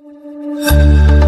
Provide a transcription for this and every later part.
Thank you.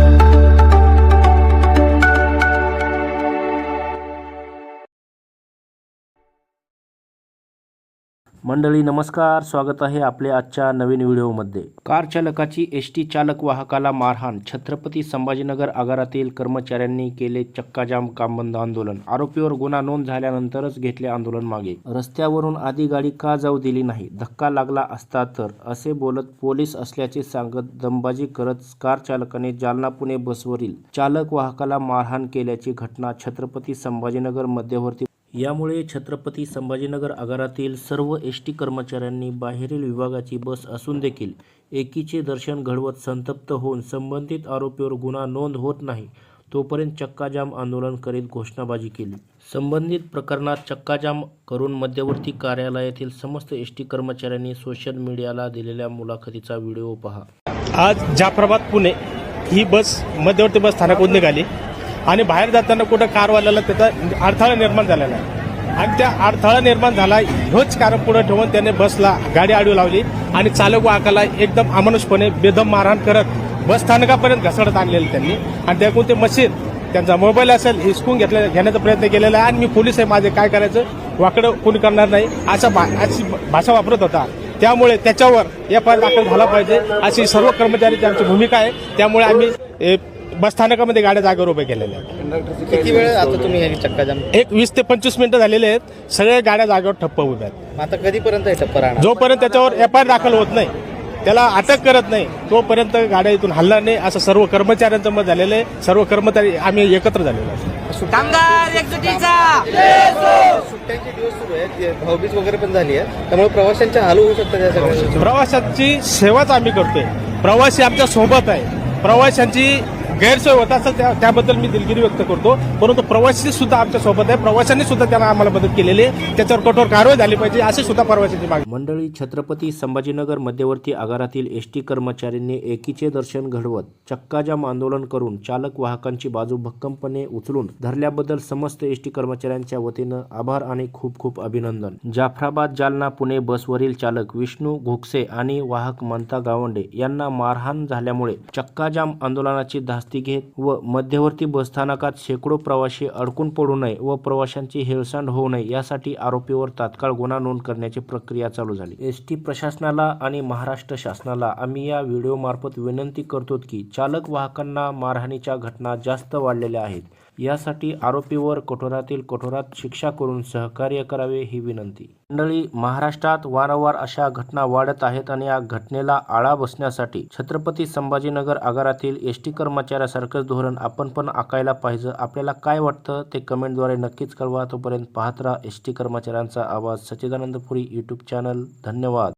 मंडळी नमस्कार. स्वागत आहे आपल्या आजच्या नवीन व्हिडिओमध्ये. कार चालकाची एस टी चालक वाहकाला मारहाण. छत्रपती संभाजीनगर आगारातील कर्मचाऱ्यांनी केले चक्काजाम कामबंद आंदोलन. आरोपीवर गुन्हा नोंद झाल्यानंतरच घेतले आंदोलन मागे. रस्त्यावरून आधी गाडी का जाऊ दिली नाही? धक्का लागला असता तर? असे बोलत पोलीस असल्याचे सांगत दमबाजी करत कार चालकाने जालना पुणे बसवरील चालक वाहकाला मारहाण केल्याची घटना छत्रपती संभाजीनगर मध्यवर्ती यामुळे छत्रपती संभाजीनगर आगारातील सर्व एस टी कर्मचाऱ्यांनी बाहेरील विभागाची बस असून देखील एकीचे दर्शन घडवत संतप्त होऊन संबंधित आरोपीवर गुन्हा नोंद होत नाही तोपर्यंत चक्काजाम आंदोलन करीत घोषणाबाजी केली. संबंधित प्रकरणात चक्काजाम करून मध्यवर्ती कार्यालयातील समस्त एस टी कर्मचाऱ्यांनी सोशल मीडियाला दिलेल्या मुलाखतीचा व्हिडिओ पहा. आज जाफराबाद पुणे ही बस मध्यवर्ती बस स्थानकातून निघाली. आणि बाहेर जाताना कुठं कारवाल्याला त्याचा अडथळा निर्माण झालेला आहे. आणि त्या अडथळा निर्माण झाला ह्योच कारण पुढे ठेवून त्याने बसला गाडी आडवी लावली आणि चालक वाहकाला एकदम अमानुषपणे बेदम मारहाण करत बस स्थानकापर्यंत घसडत आणलेलं त्यांनी. आणि त्याकडून ते मशीन त्यांचा मोबाईल असेल हिसकून घेतला घेण्याचा प्रयत्न केलेला आहे. आणि मी पोलीस आहे माझे काय करायचं? वाकडं कोणी करणार नाही. असा भा अशी भाषा वापरत होता. त्यामुळे त्याच्यावर एफ आय दाखल झाला पाहिजे. अशी सर्व कर्मचारी त्यांची भूमिका आहे. त्यामुळे आम्ही ए, बस स्थानकामध्ये गाड्या जागेवर उभे केलेल्या आहेत. किती वेळ आता तुम्ही हे चक्काजाम एक वीस ते पंचवीस मिनिटं झालेले आहेत. सगळ्या गाड्या जागेवर ठप्प उभ्या आहेत. आता कधीपर्यंत हे टप्पा राहणार? जोपर्यंत त्याच्यावर एफ आय दाखल होत नाही त्याला अटक करत नाही तोपर्यंत गाड्या इथून हलणार नाही. असं सर्व कर्मचाऱ्यांचं मत झालेलं आहे. सर्व कर्मचारी आम्ही एकत्र झालेलो आहे. कामगार एकजुटीचा! सुट्ट्यांचे दिवस सुरू आहेत. भाऊबीज वगैरे पण झाली आहे त्यामुळे प्रवाशांचे हाल होऊ शकतात या सगळ्या प्रवाशांची सेवाच आम्ही करतोय. प्रवासी आमच्यासोबत आहे. प्रवाशांची गैरसोय होत असेल त्या त्याबद्दल मी दिलगिरी व्यक्त करतो. परंतु प्रवासी सुद्धा आमच्यासोबत आहे. प्रवाशांनी सुद्धा त्यांना आम्हाला मदत केलेली आहे. त्याच्यावर कठोर कारवाई झाली पाहिजे अशी सुद्धा प्रवाशांची मागणी. मंडळी छत्रपती संभाजीनगर मध्यवर्ती आगारातील एस टी कर्मचाऱ्यांनी एकीचे दर्शन घडवत चक्काजाम आंदोलन करून चालक वाहकांची बाजू भक्कमपणे उचलून धरल्याबद्दल समस्त एस टी कर्मचाऱ्यांच्या वतीनं आभार आणि खूप खूप अभिनंदन. जाफराबाद जालना पुणे बसवरील चालक विष्णू घोकसे आणि वाहक ममता गावंडे यांना मारहाण झाल्यामुळे चक्काजाम आंदोलनाची धास धास्ती घेत व मध्यवर्ती बसस्थानकात शेकडो प्रवासी अडकून पडू नये व प्रवाशांची हेळसांड होऊ नये यासाठी आरोपीवर तात्काळ गुन्हा नोंद करण्याची प्रक्रिया चालू झाली. एस टी प्रशासनाला आणि महाराष्ट्र शासनाला आम्ही या व्हिडिओमार्फत विनंती करतो की चालक वाहकांना मारहाणीच्या घटना जास्त वाढलेल्या आहेत. यासाठी आरोपीवर कठोरातील कठोरात शिक्षा करून सहकार्य करावे ही विनंती. मंडळी महाराष्ट्रात वारंवार अशा घटना वाढत आहेत आणि या घटनेला आळा बसण्यासाठी छत्रपती संभाजीनगर आगारातील एस टी कर्मचाऱ्यासारखंच धोरण आपण पण आकायला पाहिजे. आपल्याला काय वाटतं ते कमेंटद्वारे नक्कीच कळवा. तोपर्यंत पाहत राहा एस टी कर्मचाऱ्यांचा आवाज. सच्चिदानंद पुरी यूट्यूब चॅनल धन्यवाद.